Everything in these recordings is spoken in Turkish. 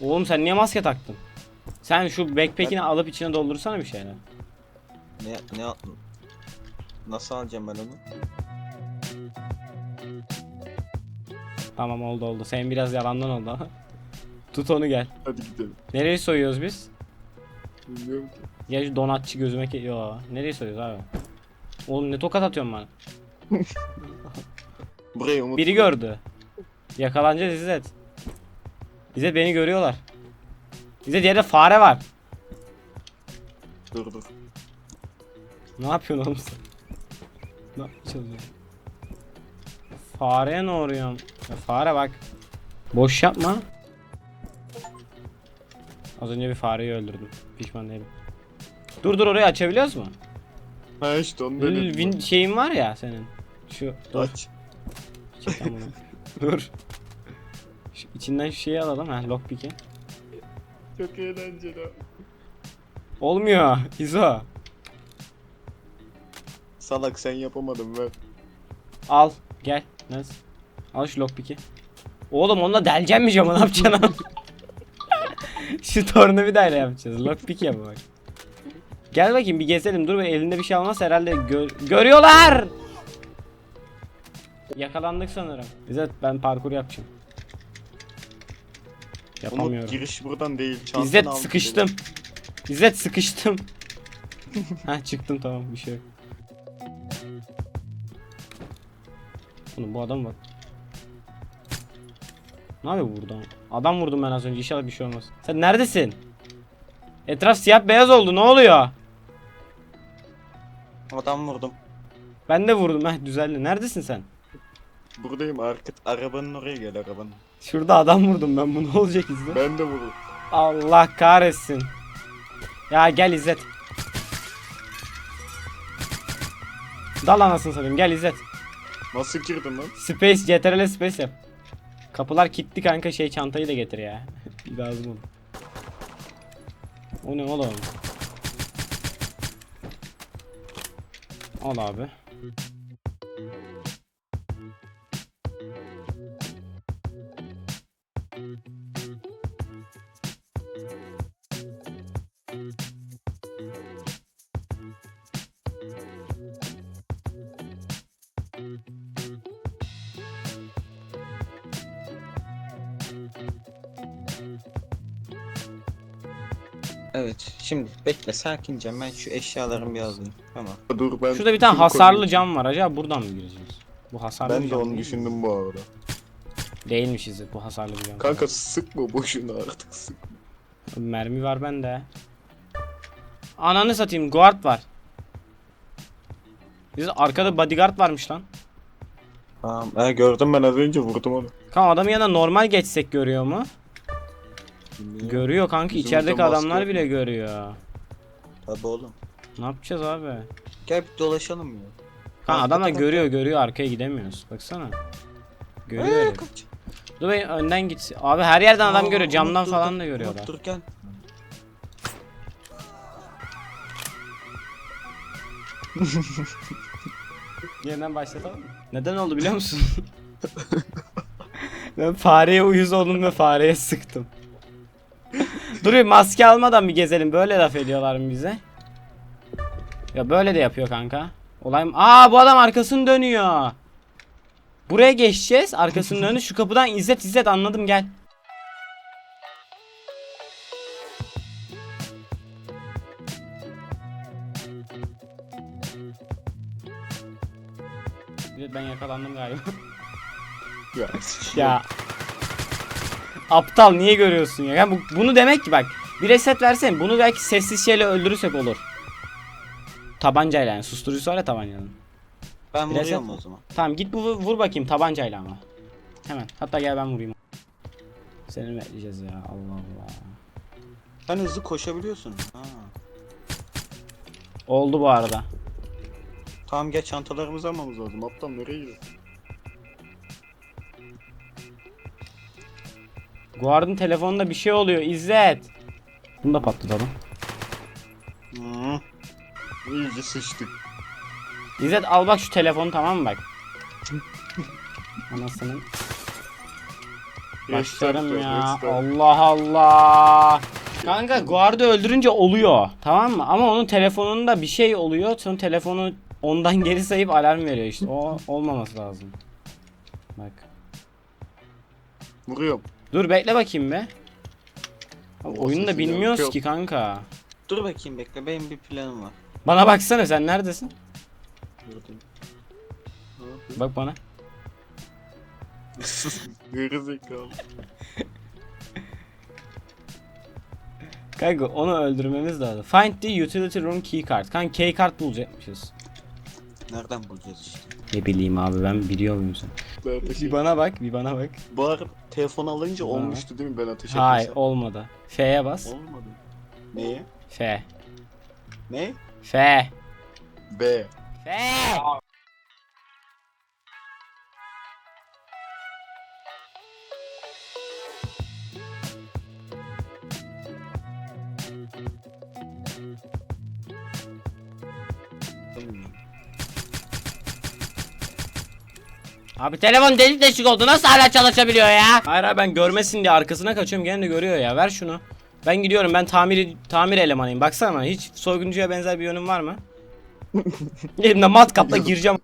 Oğlum sen niye maske taktın? Sen şu backpack'ini alıp içine doldursana bir şeyler. Ne ne Nasıl alacağım ben onu? Tamam oldu oldu. Senin biraz yalandan oldu ama. Tut onu gel. Hadi gidelim. Nereye soyuyoruz biz? Bilmiyorum ki. Ya şu donatçı gözüme ke... Yo. Nereye soyuyoruz abi? Oğlum ne tokat atıyorsun bana? Burayı. Biri gördü. Yakalanacağız İzzet. İzzet beni görüyorlar. İzzet yerde fare var. Dur dur. Ne yapıyorsun oğlum sen? Ne yapacağız ya? Fareye ne uğruyorsun? Ya fare bak. Boş yapma. Az önce bir fareyi öldürdüm. Pişman değilim. Dur dur orayı açabiliyoruz mu? Ha işte onu Lül, denedim. win şeyin var ya senin. Şu dur. Aç. Çek lan bunu. dur. Şu içinden şu şeyi alalım ha lockpick'i. Çok eğlenceli. Olmuyor. İzo. Salak sen yapamadın ver. Al. Gel. Nasıl? Al şu lockpick'i. Oğlum onunla deleceğim mi camı ne yapacaksın? şu tornavidayla yapacağız. Lockpick yap bak. Gel bakayım bir gezelim. Dur be elinde bir şey almaz herhalde gö- görüyorlar. Yakalandık sanırım. İzzet ben parkur yapacağım. Yapamıyorum. Umut giriş buradan değil. Çantanı İzzet al sıkıştım. İzzet sıkıştım. ha çıktım tamam bir şey yok. Oğlum bu adam bak. Ne yapıyor burada? Adam vurdum ben az önce inşallah bir şey olmaz. Sen neredesin? Etraf siyah beyaz oldu ne oluyor? Adam vurdum. Ben de vurdum heh düzeldi. Neredesin sen? Buradayım arka. Arabanın oraya gel arabanın. Şurada adam vurdum ben bu ne olacak izle. Ben de vurdum. Allah kahretsin. Ya gel İzzet. Dal anasını satayım gel İzzet. Nasıl girdin lan? Space CTRL space yap. Kapılar kilitli kanka şey çantayı da getir ya. Lazım olur. O ne oğlum? Al abi. Evet. Şimdi bekle sakince ben şu eşyalarımı bir alayım. Tamam. Dur ben. Şurada bir tane hasarlı cam var. Acaba buradan mı gireceğiz? Bu hasarlı bir Ben de cam onu mi? düşündüm bu arada. Değilmiş İzzet bu hasarlı bir cam. Kanka sıkma boşuna artık sık. Mermi var bende. Ananı satayım guard var. Biz arkada bodyguard varmış lan. Tamam. Ha gördüm ben az önce vurdum onu. Kanka adamın yanına normal geçsek görüyor mu? Bilmiyorum. Görüyor kanka Bizim içerideki burada maske adamlar yok bile görüyor. Tabii oğlum. Ne yapacağız abi? Gel bir dolaşalım ya. Kanka Arka adamlar tarafta- görüyor görüyor arkaya gidemiyoruz. Baksana. Görüyor. Ee, kaç. Dur be önden git. Abi her yerden adam Aa, görüyor. Camdan falan da Dur gel. Yeniden başlatalım mı? Neden oldu biliyor musun? ben fareye uyuz oldum ve fareye sıktım. Dur bir maske almadan bir gezelim. Böyle laf ediyorlar mı bize? Ya böyle de yapıyor kanka. Olay mı? Aa bu adam arkasını dönüyor. Buraya geçeceğiz. Arkasını dönüyor. Şu kapıdan İzzet İzzet anladım gel. İzzet ben yakalandım galiba. Ya. Ya. Aptal niye görüyorsun ya? ya bu, bunu demek ki bak. Bir reset versene. Bunu belki sessiz şeyle öldürürsek olur. Tabancayla yani. Susturucusu var ya tabancanın. Ben Biraz vuruyorum yap. o zaman. Tamam git bu vur bakayım tabancayla ama. Hemen. Hatta gel ben vurayım. Seni bekleyeceğiz ya. Allah Allah. Sen hızlı koşabiliyorsun. Ha. Oldu bu arada. Tamam gel çantalarımızı almamız lazım. Aptal nereye gidiyor? Guard'ın telefonunda bir şey oluyor. İzzet. Bunu da patlatalım. Hı. İyice sıçtık. İzzet al bak şu telefonu tamam mı bak. Anasının. Başlarım ya. Allah Allah. Kanka guardı öldürünce oluyor. Tamam mı? Ama onun telefonunda bir şey oluyor. Sonra telefonu ondan geri sayıp alarm veriyor işte. O olmaması lazım. Bak. Vuruyorum. Dur bekle bakayım be. Abi, oyunu da bilmiyoruz yok. ki kanka. Dur bakayım bekle benim bir planım var. Bana baksana sen neredesin? Vurdum. Bak bana. Gerizekalı. Kanka onu öldürmemiz lazım. Find the utility room keycard. Kanka keycard bulacakmışız. Nereden bulacağız işte? Ne bileyim abi ben biliyor muyum sen? Ben ateş Bir bana bak, bir bana bak. Bağır telefon alınca olmuştu değil mi ben ateş Hayır, etmesem? olmadı. F'ye bas. Olmadı. Neye? F. Ne? F. B. F. Abi telefon delik deşik oldu. Nasıl hala çalışabiliyor ya? Hayır abi ben görmesin diye arkasına kaçıyorum. Gene de görüyor ya. Ver şunu. Ben gidiyorum. Ben tamir tamir elemanıyım. Baksana. Hiç soyguncuya benzer bir yönüm var mı? Elimde matkapla gireceğim.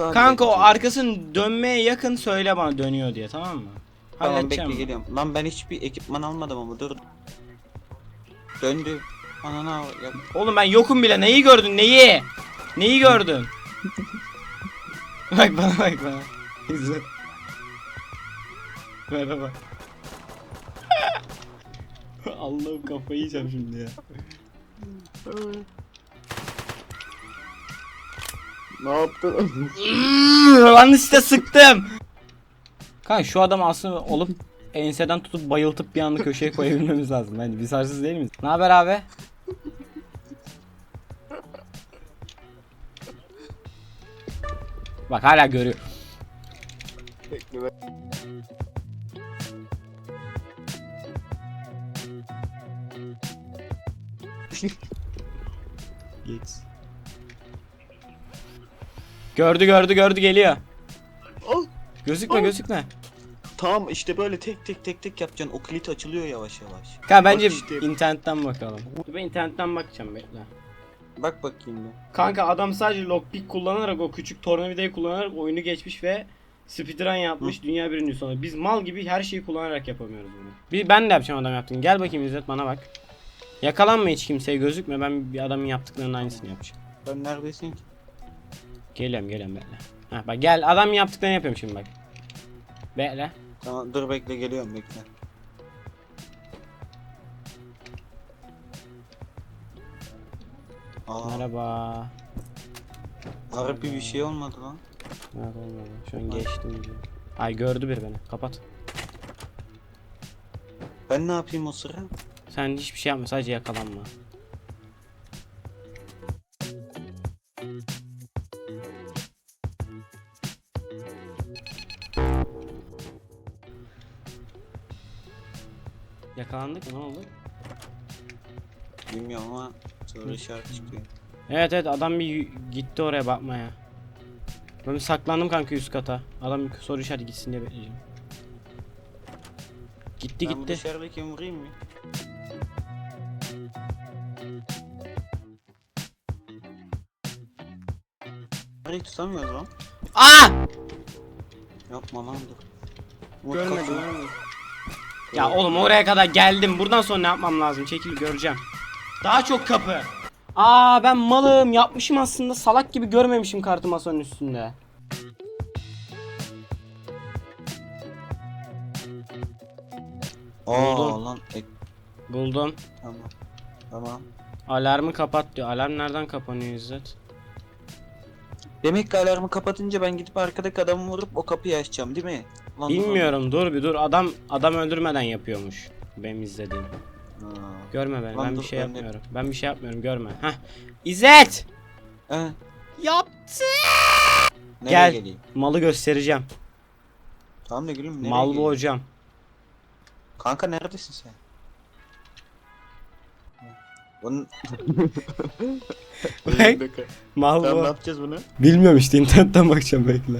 Sağ Kanka o arkasını dönmeye yakın söyle bana dönüyor diye tamam mı? Tamam bekle geliyorum. Lan ben hiçbir ekipman almadım ama dur. Döndü. Anana ya. Oğlum ben yokum bile. Neyi gördün? Neyi? Neyi gördün? bak bana bak bana. İzle. Merhaba. Allah'ım kafayı yiyeceğim şimdi ya. Ne yaptın? Yanlışlıkla sıktım. Kanka şu adam aslında olup enseden tutup bayıltıp bir anda köşeye koyabilmemiz lazım. Bence biz arsız değil miyiz? Ne haber abi? Bak hala görüyor. Geç. Gördü gördü gördü geliyor. Al. Gözükme Al. gözükme. Tamam işte böyle tek tek tek tek yapacaksın. O kilit açılıyor yavaş yavaş. Kanka bence Bak işte. internetten bakalım. Dur Ben internetten bakacağım bekle. Bak bakayım bir. Kanka adam sadece lockpick kullanarak o küçük tornavidayı kullanarak oyunu geçmiş ve speedrun yapmış dünya birincisi oldu. Biz mal gibi her şeyi kullanarak yapamıyoruz bunu. Bir ben de yapacağım adam yaptım. Gel bakayım İzzet bana bak. Yakalanma hiç kimseye gözükme. Ben bir adamın yaptıklarının aynısını yapacağım. Ben neredesin ki? Geliyorum geliyorum bekle. Ha bak gel adam yaptıklarını yapıyorum şimdi bak. Bekle. Tamam dur bekle geliyorum bekle. Aa, Merhaba. harbi bir şey olmadı lan. Nerede olmadı? Şu an geçtim diyor. Ay gördü bir beni. Kapat. Ben ne yapayım o sıra? Sen hiçbir şey yapma sadece yakalanma. Yakalandık mı ne oldu? Bilmiyorum ama soru işareti çıkıyor. Evet evet adam bir gitti oraya bakmaya. Ben bir saklandım kanka üst kata. Adam bir soru işareti gitsin diye bekleyeceğim. Gitti ben bu gitti. dışarıdaki vurayım mı? Nereye tutamıyoruz lan? Aa! Yapma lan dur. Görmedim görmedim. Ya oğlum oraya kadar geldim. Buradan sonra ne yapmam lazım? Çekil göreceğim. Daha çok kapı. Aa ben malım yapmışım aslında salak gibi görmemişim kartı masanın üstünde. Aa Buldum. lan ek Buldum. tamam. Tamam. Alarmı kapat diyor. Alarm nereden kapanıyor İzzet? Demek ki alarmı kapatınca ben gidip arkadaki adamı vurup o kapıyı açacağım değil mi? Lan, Bilmiyorum dur bir dur. Adam adam öldürmeden yapıyormuş. Benim izlediğim. Ha. Görme beni. Lan Ben bir şey ben de- yapmıyorum. Ben bir şey yapmıyorum. Görme. Heh. İzzet! Ee, Yaptı. nereye Gel. geleyim? Malı göstereceğim. Tamam da gülüm nereye Mal bu geleyim? hocam. Kanka neredesin sen? Bunun Bak. Mal Tamam ne bu. yapacağız bunu? Bilmiyorum işte internetten bakacağım bekle.